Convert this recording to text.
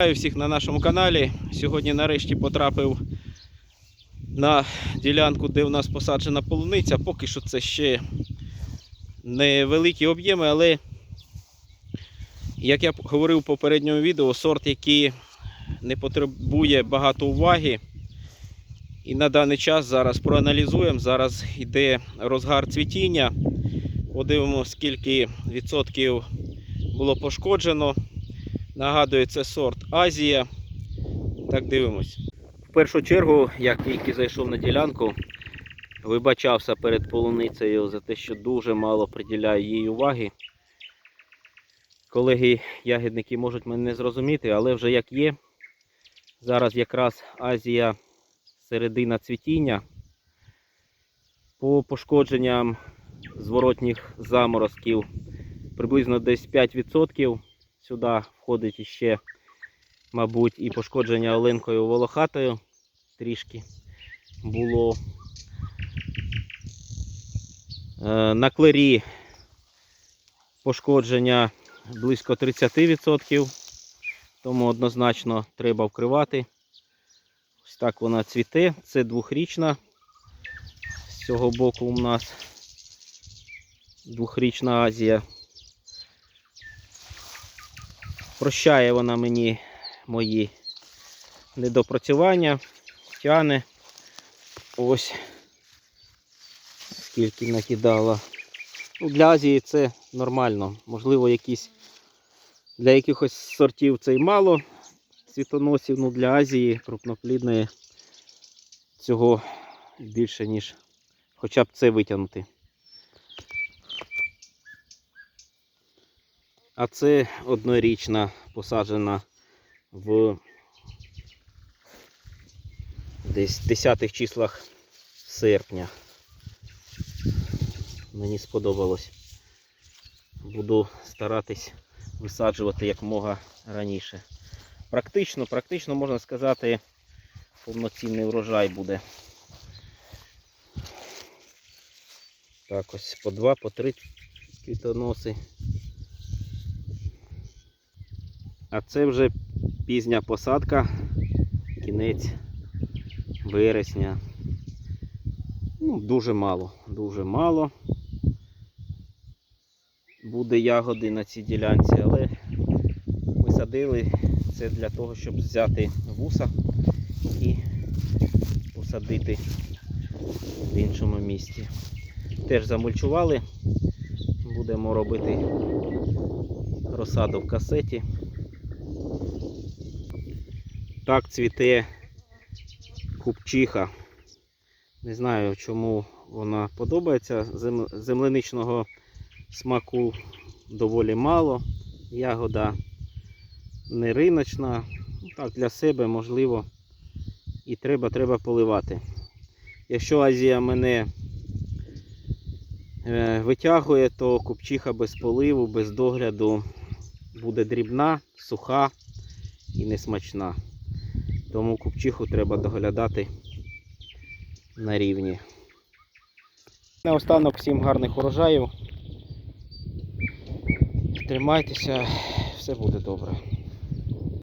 Вітаю всіх на нашому каналі. Сьогодні нарешті потрапив на ділянку, де у нас посаджена полуниця. Поки що це ще невеликі об'єми, але, як я говорив в попередньому відео, сорт, який не потребує багато уваги. І на даний час зараз проаналізуємо. Зараз йде розгар цвітіння. Подивимося, скільки відсотків було пошкоджено. Нагадую, це сорт Азія. Так дивимось. В першу чергу, як тільки зайшов на ділянку, вибачався перед полуницею за те, що дуже мало приділяю їй уваги. Колеги ягідники можуть мене не зрозуміти, але вже як є. Зараз якраз Азія середина цвітіння. По пошкодженням зворотніх заморозків приблизно десь 5%. Сюди входить іще, мабуть, і пошкодження оленкою волохатою трішки було. Е, На клері пошкодження близько 30%, тому однозначно треба вкривати. Ось так вона цвіте. Це двохрічна. З цього боку у нас двохрічна Азія. Прощає вона мені мої недопрацювання, тяне. Ось скільки накидала. Ну, Для Азії це нормально. Можливо, якісь для якихось сортів це й мало цвітоносів, ну для Азії крупноплідної цього більше, ніж хоча б це витягнути. А це однорічна посаджена в десь 10 числах серпня. Мені сподобалось. Буду старатись висаджувати якмога раніше. Практично, практично можна сказати, повноцінний врожай буде. Так, ось по два, по три квітоноси. А це вже пізня посадка, кінець вересня. Ну, дуже мало, дуже мало. Буде ягоди на цій ділянці, але ми садили це для того, щоб взяти вуса і посадити в іншому місці. Теж замульчували, будемо робити розсаду в касеті. Так цвіте купчиха. Не знаю, чому вона подобається. Зем- Земляничного смаку доволі мало. Ягода не риночна. Ну, Так, для себе можливо і треба, треба поливати. Якщо Азія мене е, витягує, то купчиха без поливу, без догляду буде дрібна, суха і несмачна. Тому купчиху треба доглядати на рівні. Наостанок всім гарних урожаїв. Тримайтеся, все буде добре.